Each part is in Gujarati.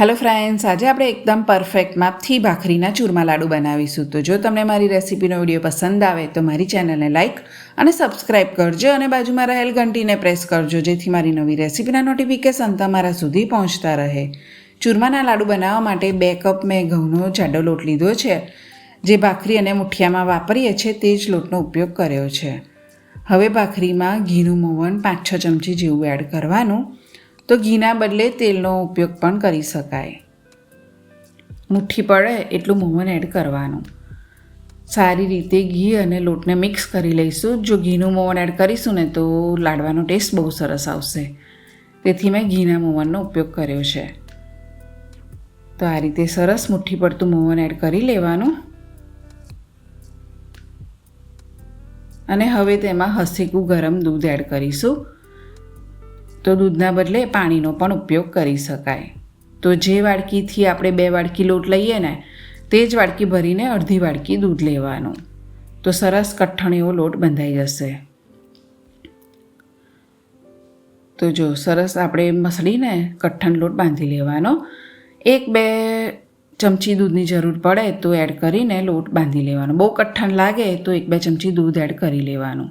હેલો ફ્રેન્ડ્સ આજે આપણે એકદમ પરફેક્ટ માપથી ભાખરીના ચૂરમા લાડુ બનાવીશું. તો જો તમને મારી રેસીપીનો વીડિયો પસંદ આવે, તો મારી ચેનલને લાઇક અને સબસ્ક્રાઇબ કરજો અને બાજુમાં રહેલ ઘંટીને પ્રેસ કરજો, જેથી મારી નવી રેસીપીના નોટિફિકેશન તમારા સુધી પહોંચતા રહે. ચૂરમાના લાડુ બનાવવા માટે બે કપ મેં ઘઉંનો જાડો લોટ લીધો છે. જે ભાખરી અને મુઠિયામાં વાપરીએ છીએ, તે જ લોટનો ઉપયોગ કર્યો છે. હવે ભાખરીમાં ઘીનું મોવણ પાંચ છ ચમચી જેવું એડ કરવાનું. તો ઘીના બદલે તેલનો ઉપયોગ પણ કરી શકાય. મુઠ્ઠી પડે એટલું મોવન એડ કરવાનું. સારી રીતે ઘી અને લોટને મિક્સ કરી લઈશું. જો ઘીનું મોવન એડ કરીશું ને તો લાડવાનો ટેસ્ટ બહુ સરસ આવશે. તેથી મેં ઘીના મોવનનો ઉપયોગ કર્યો છે. તો આ રીતે સરસ મુઠ્ઠી પડતું મોવન એડ કરી લેવાનું. અને હવે તેમાં હસીકું ગરમ દૂધ એડ કરીશું. તો દૂધના બદલે પાણીનો પણ ઉપયોગ કરી શકાય. તો જે વાડકીથી આપણે બે વાડકી લોટ લઈએ ને, તે જ વાડકી ભરીને અડધી વાડકી દૂધ લેવાનું. તો સરસ કઠણ એવો લોટ બંધાઈ જશે. તો જો સરસ આપણે મસળીને કઠણ લોટ બાંધી લેવાનો. એક બે ચમચી દૂધની જરૂર પડે તો એડ કરીને લોટ બાંધી લેવાનો. બહુ કઠણ લાગે તો એક બે ચમચી દૂધ એડ કરી લેવાનું.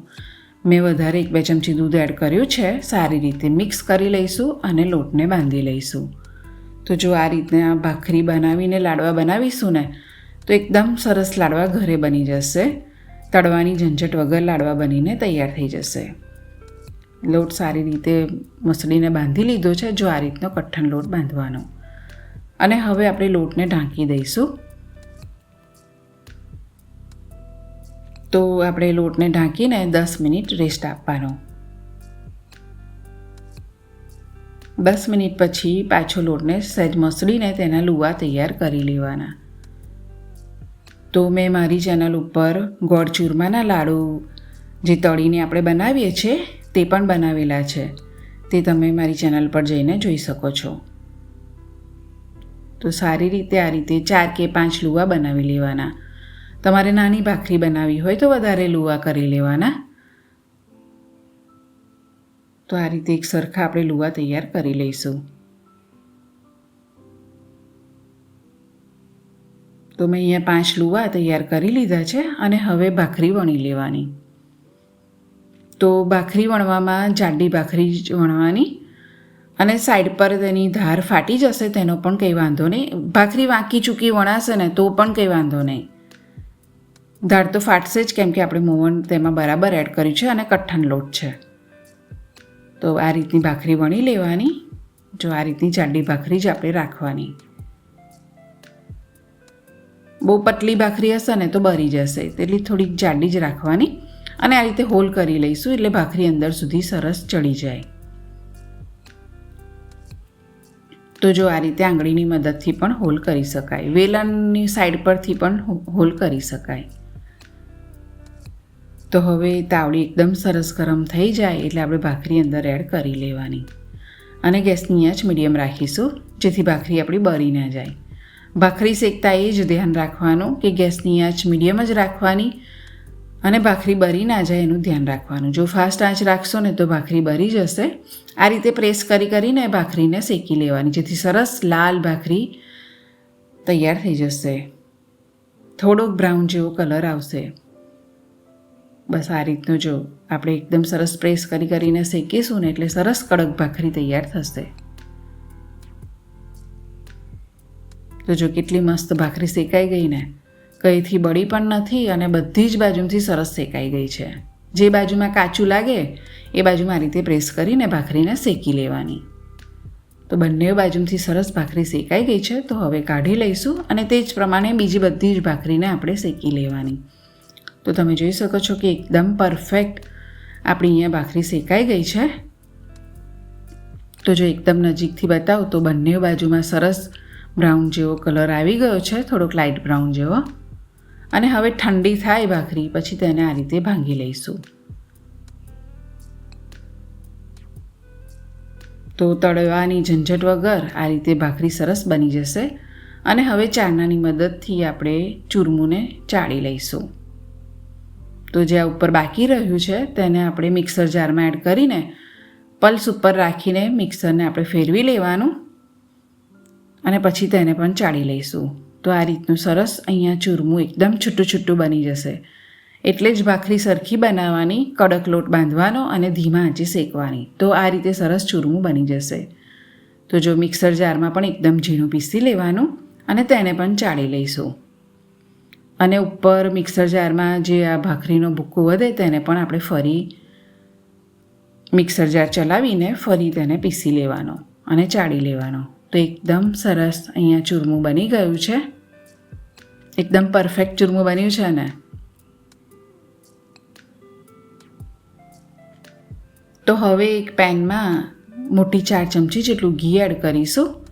મેં વધારે એક બે ચમચી દૂધ એડ કર્યું છે, સારી રીતે મિક્સ કરી લઈશું અને લોટને બાંધી લઈશું. તો જો આ રીતના ભાખરી બનાવીને લાડવા બનાવીશું ને, તો એકદમ સરસ લાડવા ઘરે બની જશે. તળવાની ઝંઝટ વગર લાડવા બનીને તૈયાર થઈ જશે. લોટ સારી રીતે મસળીને બાંધી લીધો છે, જો આ રીતનો કઠણ લોટ બાંધવાનો. અને હવે આપણે લોટને ઢાંકી દઈશું. તો આપણે લોટને ઢાંકીને દસ મિનિટ રેસ્ટ આપવાનો. દસ મિનિટ પછી પાછો લોટને સહેજ મસળીને તેના લુવા તૈયાર કરી લેવાના. તો મેં મારી ચેનલ ઉપર ગોળ ચૂરમાના લાડુ જે તળીને આપણે બનાવીએ છીએ તે પણ બનાવેલા છે. તે તમે મારી ચેનલ પર જઈને જોઈ શકો છો. તો સારી રીતે આ રીતે ચાર કે પાંચ લુવા બનાવી લેવાના. તમારે નાની ભાખરી બનાવી હોય તો વધારે લુવા કરી લેવાના. તો આ રીતે એક સરખા આપણે લુવા તૈયાર કરી લઈશું. તો મેં અહીંયા પાંચ લુવા તૈયાર કરી લીધા છે અને હવે ભાખરી વણી લેવાની. તો ભાખરી વણવામાં જાડી ભાખરી જ વણવાની અને સાઈડ પર તેની ધાર ફાટી જશે તેનો પણ કંઈ વાંધો નહીં. ભાખરી વાંકી ચૂકી વણાશે ને તો પણ કંઈ વાંધો નહીં. દાળ તો ફાટશે જ કેમ કે આપણે મોવણ તેમાં બરાબર એડ કર્યું છે અને કઠણ લોટ છે. તો આ રીતની ભાખરી વણી લેવાની. જો આ રીતની જાડી ભાખરી જ આપણે રાખવાની. બહુ પતલી ભાખરી હશે ને તો બરી જશે, તેટલી થોડીક જાડી જ રાખવાની અને આ રીતે હોલ કરી લઈશું એટલે ભાખરી અંદર સુધી સરસ ચડી જાય. તો જો આ રીતે આંગળીની મદદથી પણ હોલ કરી શકાય. વેલણની સાઈડ પરથી પણ હોલ કરી શકાય. તો હવે તાવડી એકદમ સરસ ગરમ થઈ જાય એટલે આપણે ભાખરી અંદર એડ કરી લેવાની. અને ગેસની આંચ મીડિયમ રાખીશું, જેથી ભાખરી આપણી બળી ના જાય. ભાખરી શેકતા એ જ ધ્યાન રાખવાનું કે ગેસની આંચ મીડિયમ જ રાખવાની અને ભાખરી બળી ના જાય એનું ધ્યાન રાખવાનું. જો ફાસ્ટ આંચ રાખશો ને તો ભાખરી બળી જશે. આ રીતે પ્રેસ કરી કરીને ભાખરીને શેકી લેવાની, જેથી સરસ લાલ ભાખરી તૈયાર થઈ જશે. થોડોક બ્રાઉન જેવો કલર આવશે. બસ આ રીતનું જો આપણે એકદમ સરસ પ્રેસ કરી કરીને શેકીશું ને એટલે સરસ કડક ભાખરી તૈયાર થશે. તો જો કેટલી મસ્ત ભાખરી શેકાઈ ગઈ ને કંઈથી બળી પણ નથી અને બધી જ બાજુથી સરસ શેકાઈ ગઈ છે. જે બાજુમાં કાચું લાગે, એ બાજુમાં આ રીતે પ્રેસ કરીને ભાખરીને શેકી લેવાની. તો બંને બાજુથી સરસ ભાખરી શેકાઈ ગઈ છે, તો હવે કાઢી લઈશું અને તે જ પ્રમાણે બીજી બધી જ ભાખરીને આપણે શેકી લેવાની. તો તમે જોઈ શકો છો કે એકદમ પરફેક્ટ આપણી અહીંયા ભાખરી શેકાઈ ગઈ છે. તો જો એકદમ નજીકથી બતાવું તો બંને બાજુમાં સરસ બ્રાઉન જેવો કલર આવી ગયો છે, થોડોક લાઇટ બ્રાઉન જેવો. અને હવે ઠંડી થાય ભાખરી, પછી તેને આ રીતે ભાંગી લઈશું. તો તળવાની ઝંઝટ વગર આ રીતે ભાખરી સરસ બની જશે. અને હવે ચારણાની મદદથી આપણે ચૂરમુંને ચાળી લઈશું. તો જે આ ઉપર બાકી રહ્યું છે તેને આપણે મિક્સર જારમાં એડ કરીને પલ્સ ઉપર રાખીને મિક્સરને આપણે ફેરવી લેવાનું અને પછી તેને પણ ચાળી લઈશું. તો આ રીતનું સરસ અહીંયા ચૂરમું એકદમ છૂટું છૂટું બની જશે. એટલે જ ભાખરી સરખી બનાવવાની, કડક લોટ બાંધવાનો અને ધીમા આંચે શેકવાની. તો આ રીતે સરસ ચૂરમું બની જશે. તો જો મિક્સર જારમાં પણ એકદમ ઝીણું પીસી લેવાનું અને તેને પણ ચાળી લઈશું. અને ઉપર મિક્સર જારમાં જે આ ભાખરીનો ભૂક્કો વધે તેને પણ આપણે ફરી મિક્સર જાર ચલાવીને ફરી તેને પીસી લેવાનો અને ચાળી લેવાનો. તો એકદમ સરસ અહીંયા ચૂરમું બની ગયું છે. એકદમ પરફેક્ટ ચૂરમું બન્યું છે ને તો હવે એક પેનમાં મોટી ચાર ચમચી જેટલું ઘી એડ કરીશું.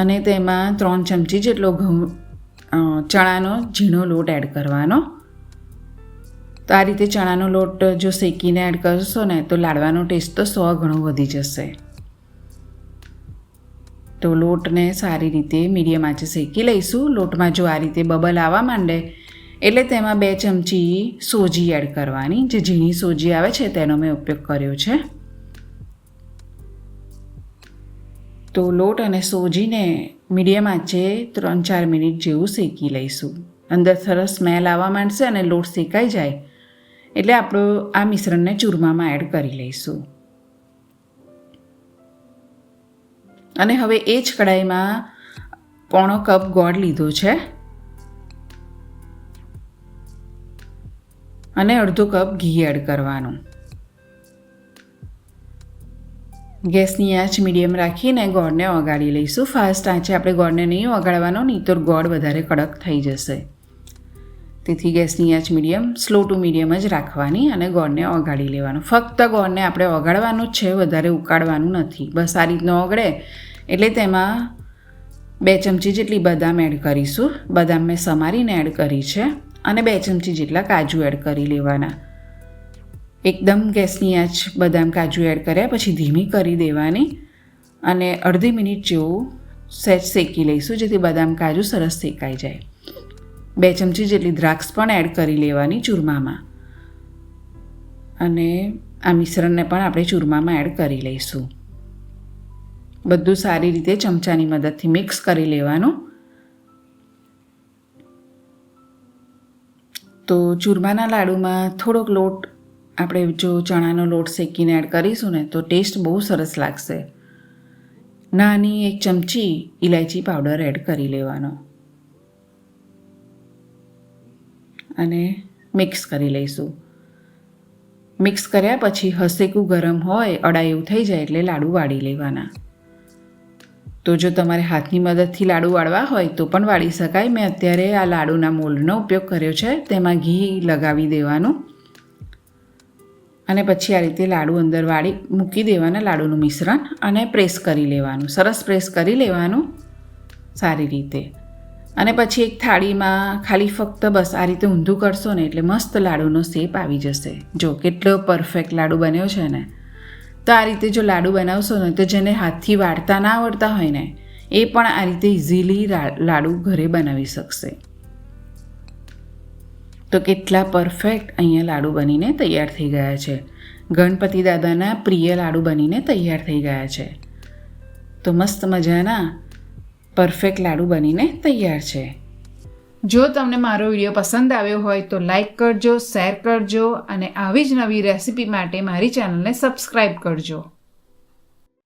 અને તેમાં ત્રણ ચમચી જેટલો ઘઉં ચણાનો ઝીણો લોટ એડ કરવાનો. તો આ રીતે ચણાનો લોટ જો શેકીને એડ કરશો ને, તો લાડવાનો ટેસ્ટ તો સો ગણો વધી જશે. તો લોટને સારી રીતે મીડિયમ આંચે શેકી લઈશું. લોટમાં જો આ રીતે બબલ આવવા માંડે, એટલે તેમાં બે ચમચી સોજી એડ કરવાની. જે ઝીણી સોજી આવે છે, તેનો મેં ઉપયોગ કર્યો છે. તો લોટ અને સોજીને મીડિયમ આંચે ત્રણ ચાર મિનિટ જેવું શેકી લઈશું. અંદર સરસ સ્મેલ આવવા માંડશે અને લોટ શેકાઈ જાય. એટલે આપણો આ મિશ્રણને ચૂરમામાં એડ કરી લઈશું. અને હવે એ જ કડાઈમાં પોણો કપ ગોળ લીધો છે. અને અડધો કપ ઘી એડ કરવાનું. ગેસની આંચ મીડિયમ રાખીને ગોળને ઓગાળી લઈશું. ફાસ્ટ આંચે આપણે ગોળને નહીં ઓગાળવાનો, નહીં તો ગોળ વધારે કડક થઈ જશે. તેથી ગેસની આંચ મીડિયમ સ્લો ટુ મીડિયમ જ રાખવાની અને ગોળને ઓગાળી લેવાનું. ફક્ત ગોળને આપણે ઓગાળવાનું જ છે, વધારે ઉકાળવાનું નથી. બસ આ રીતનો ઓગળે એટલે તેમાં બે ચમચી જેટલી બદામ એડ કરીશું. બદામ મેં સમારીને એડ કરી છે અને બે ચમચી જેટલા કાજુ એડ કરી લેવાના. એકદમ ગેસની આંચ બદામ કાજુ એડ કર્યા, પછી ધીમી કરી દેવાની અને અડધી મિનિટ જેવું સહેજ શેકી લઈશું, જેથી બદામ કાજુ સરસ શેકાઈ જાય. બે ચમચી જેટલી દ્રાક્ષ પણ એડ કરી લેવાની ચૂરમામાં. અને આ મિશ્રણને પણ આપણે ચૂરમામાં એડ કરી લઈશું. બધું સારી રીતે ચમચાની મદદથી મિક્સ કરી લેવાનું. તો ચૂરમાના લાડુમાં થોડોક લોટ આપણે જો ચણાનો લોટ શેકીને એડ કરીશું ને, તો ટેસ્ટ બહુ સરસ લાગશે. નાની એક ચમચી ઇલાયચી પાવડર એડ કરી લેવાનો. અને મિક્સ કરી લઈશું. મિક્સ કર્યા પછી હસેકું ગરમ હોય અડા એવું થઈ જાય એટલે લાડુ વાળી લેવાના. તો જો તમારે હાથની મદદથી લાડુ વાળવા હોય, તો પણ વાળી શકાય. મેં અત્યારે આ લાડુના મોલ્ડનો ઉપયોગ કર્યો છે, તેમાં ઘી લગાવી દેવાનું. અને પછી આ રીતે લાડુ અંદર વાળી મૂકી દેવાના લાડુનું મિશ્રણ અને પ્રેસ કરી લેવાનું. સરસ પ્રેસ કરી લેવાનું સારી રીતે. અને પછી એક થાળીમાં ખાલી ફક્ત બસ આ રીતે ઊંધું કરશો ને એટલે મસ્ત લાડુનો શેપ આવી જશે. જો કેટલો પરફેક્ટ લાડુ બન્યો છે ને. તો આ રીતે જો લાડુ બનાવશો ને તો જેને હાથથી વાળતા ના આવડતા હોય ને, એ પણ આ રીતે ઇઝીલી લાડુ ઘરે બનાવી શકશે. તો કેટલા પરફેક્ટ અહીંયા લાડુ બનીને તૈયાર થઈ ગયા છે. ગણપતિ દાદાના પ્રિય લાડુ બનીને તૈયાર થઈ ગયા છે. તો મસ્ત મજાના પરફેક્ટ લાડુ બનીને તૈયાર છે. જો તમને મારો વીડિયો પસંદ આવ્યો હોય તો લાઈક કરજો શેર કરજો અને આવી જ નવી રેસિપી માટે મારી ચેનલને સબસ્ક્રાઈબ કરજો.